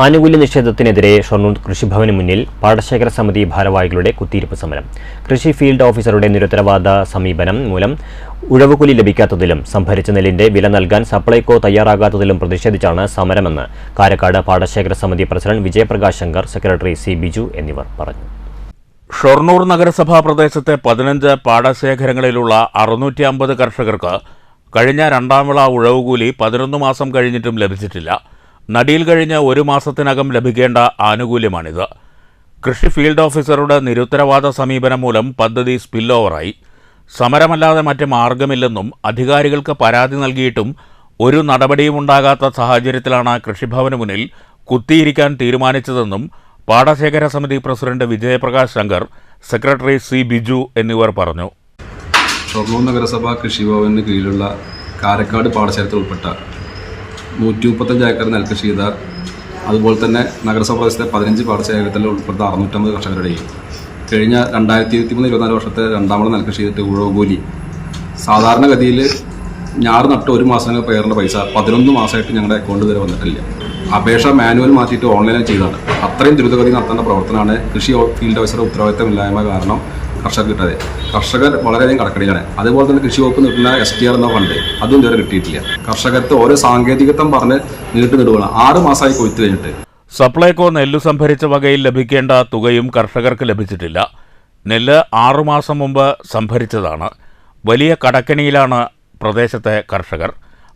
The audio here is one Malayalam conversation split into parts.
ആനുകൂല്യ നിഷേധത്തിനെതിരെ ഷൊർണൂർ കൃഷിഭവന് മുന്നിൽ പാടശേഖര സമിതി ഭാരവാഹികളുടെ കുത്തിയിരിപ്പ് സമരം. കൃഷി ഫീൽഡ് ഓഫീസറുടെ നിരുത്തരവാദ സമീപനം മൂലം ഉഴവുകൂലി ലഭിക്കാത്തതിലും സംഭരിച്ച നെല്ലിന്റെ വില നൽകാൻ സപ്ലൈകോ തയ്യാറാകാത്തതിലും പ്രതിഷേധിച്ചാണ് സമരമെന്ന് കാരക്കാട് പാടശേഖര സമിതി president Vijayaprakash Shankar secretary C Biju എന്നിവർ പറഞ്ഞു. ഷൊർണൂർ നഗരസഭാ പ്രദേശത്തെ പതിനഞ്ച് പാടശേഖരങ്ങളിലുള്ള അറുന്നൂറ്റി അമ്പത് കർഷകർക്ക് കഴിഞ്ഞ രണ്ടാം വിള ഉഴവുകൂലി പതിനൊന്ന് മാസം കഴിഞ്ഞിട്ടും ലഭിച്ചിട്ടില്ല. നടിയിൽ കഴിഞ്ഞ് ഒരു മാസത്തിനകം ലഭിക്കേണ്ട ആനുകൂല്യമാണിത്. കൃഷി ഫീൽഡ് ഓഫീസറുടെ നിരുത്തരവാദ സമീപനം മൂലം പദ്ധതി സ്പിൽ ഓവറായി സമരമല്ലാതെ മറ്റ് മാർഗമില്ലെന്നും അധികാരികൾക്ക് പരാതി നൽകിയിട്ടും ഒരു നടപടിയും ഉണ്ടാകാത്ത സാഹചര്യത്തിലാണ് കൃഷിഭവന് മുന്നിൽ കുത്തിയിരിക്കാൻ തീരുമാനിച്ചതെന്നും പാടശേഖര സമിതി president Vijayaprakash Shankar secretary C Biju എന്നിവർ പറഞ്ഞു. ഷൊർണൂർ നഗരസഭ കൃഷിഭവന് കീഴിലുള്ള കാരക്കാട് പാടശേഖരത്തിൽ ഉൾപ്പെട്ട നൂറ്റി മുപ്പത്തഞ്ച് ഏക്കർ നെൽകൃഷി ചെയ്ത അതുപോലെ തന്നെ നഗരസഭ പ്രദേശത്തെ പതിനഞ്ച് പാടശേഖരത്തിൽ ഉൾപ്പെടുത്ത അറുന്നൂറ്റമ്പത് കർഷകരുടെയും കഴിഞ്ഞ രണ്ടായിരത്തി ഇരുപത്തി മൂന്ന് ഇരുപത്തിനാല് വർഷത്തെ രണ്ടാമത് നെൽകൃഷി ചെയ്തിട്ട് ഉഴവുകൂലി സാധാരണഗതിയിൽ ഞാറ് നട്ട് ഒരു മാസം പേരുടെ പൈസ പതിനൊന്ന് മാസമായിട്ട് ഞങ്ങളുടെ അക്കൗണ്ട് വരെ വന്നിട്ടില്ല. അപേക്ഷ മാനുവൽ മാറ്റിയിട്ട് ഓൺലൈനായി ചെയ്തതാണ്. അത്രയും ദ്രുതഗതി നടത്തേണ്ട പ്രവർത്തനമാണ് കൃഷി ഫീൽഡ് ഓഫീസറുടെ ഉത്തരവാദിത്തമില്ലായ്മ കാരണം കർഷകർ കിട്ടുന്നത്. കർഷകർ വളരെയധികം കടക്കടിയിലാണ് അതുപോലെ തന്നെ കൃഷി വകുപ്പ് നിൽക്കുന്ന എസ് ടി ആർ എന്ന ഫണ്ട് അതും ഇതുവരെ കിട്ടിയിട്ടില്ല. കർഷകർക്ക് ഓരോ സാങ്കേതികത്വം പറഞ്ഞ് നീട്ടി നിടുകയാണ് ആറ് മാസമായി കൊയ്ത്ത് കഴിഞ്ഞിട്ട്. സപ്ലൈകോ നെല്ലു സംഭരിച്ച വകയിൽ ലഭിക്കേണ്ട തുകയും കർഷകർക്ക് ലഭിച്ചിട്ടില്ല. നെല്ല് ആറുമാസം മുമ്പ് സംഭരിച്ചതാണ്. വലിയ കടക്കണിയിലാണ് പ്രദേശത്തെ കർഷകർ.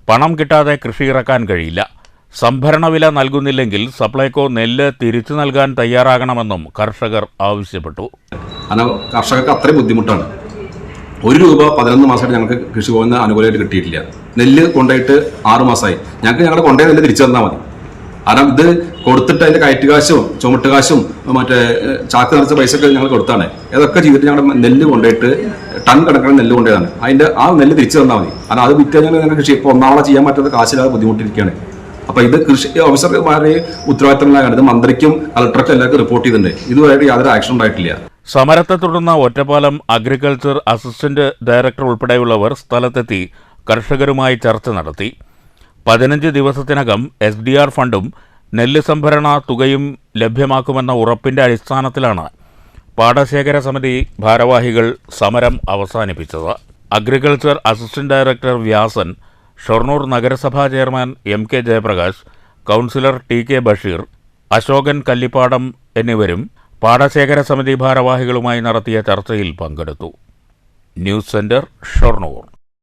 പണം കിട്ടാതെ കൃഷി ഇറക്കാൻ കഴിയില്ല. സംഭരണ വില നൽകുന്നില്ലെങ്കിൽ സപ്ലൈകോ നെല്ല് തിരിച്ചു നൽകാൻ തയ്യാറാകണമെന്നും കർഷകർ ആവശ്യപ്പെട്ടു. കാരണം കർഷകർക്ക് അത്രയും ബുദ്ധിമുട്ടാണ്. ഒരു രൂപ പതിനൊന്ന് മാസമായിട്ട് ഞങ്ങൾക്ക് കൃഷി പോകുന്ന അനുകൂലമായിട്ട് കിട്ടിയിട്ടില്ല. നെല്ല് കൊണ്ടുപോയിട്ട് ആറ് മാസമായി. ഞങ്ങൾക്ക് ഞങ്ങളുടെ കൊണ്ടുപോയ നെല്ല് തിരിച്ചു തന്നാൽ മതി. കാരണം ഇത് കൊടുത്തിട്ട് അതിന്റെ കയറ്റുകാശും ചുമട്ടുകാശും മറ്റേ ചാക്ക് നിറച്ച പൈസ ഒക്കെ ഞങ്ങൾ കൊടുത്താണ്. ഇതൊക്കെ ചെയ്തിട്ട് ഞങ്ങളുടെ നെല്ല് കൊണ്ടുപോയിട്ട് ടൺ കണക്കിന് നെല്ല് കൊണ്ടുപോയതാണ്. അതിന്റെ ആ നെല്ല് തിരിച്ചു തന്നാൽ മതി. കാരണം അത് വിറ്റ് കഴിഞ്ഞാൽ ഞങ്ങൾ കൃഷി ഇപ്പോൾ ഒന്നാമത് ചെയ്യാൻ പറ്റാത്ത കാശില്ലാതെ ബുദ്ധിമുട്ടിരിക്കുകയാണ്. അപ്പോൾ ഇത് കൃഷി ഓഫീസർമാരെ ഉത്തരവാദിത്തമില്ലാതെ ഇത് മന്ത്രിക്കും കളക്ടർക്കും എല്ലാവർക്കും റിപ്പോർട്ട് ചെയ്തിട്ടുണ്ട്. ഇതുവരെ യാതൊരു ആക്ഷൻ ഉണ്ടായിട്ടില്ല. സമരത്തെ തുടർന്ന് ഒറ്റപ്പാലം അഗ്രികൾച്ചർ അസിസ്റ്റന്റ് ഡയറക്ടർ ഉൾപ്പെടെയുള്ളവർ സ്ഥലത്തെത്തി കർഷകരുമായി ചർച്ച നടത്തി. പതിനഞ്ച് ദിവസത്തിനകം എസ് ഡി ആർ ഫണ്ടും നെല്ല് സംഭരണ തുകയും ലഭ്യമാക്കുമെന്ന ഉറപ്പിന്റെ അടിസ്ഥാനത്തിലാണ് പാടശേഖര സമിതി ഭാരവാഹികൾ സമരം അവസാനിപ്പിച്ചത്. Agriculture assistant director Vyasan Shoranur നഗരസഭാ chairman M K Jayaprakash councillor T K Basheer Ashokan Kallippadam എന്നിവരും പാടശേഖര സമിതി ഭാരവാഹികളുമായി നടത്തിയ ചർച്ചയിൽ പങ്കെടുത്തു. News centre Shoranur.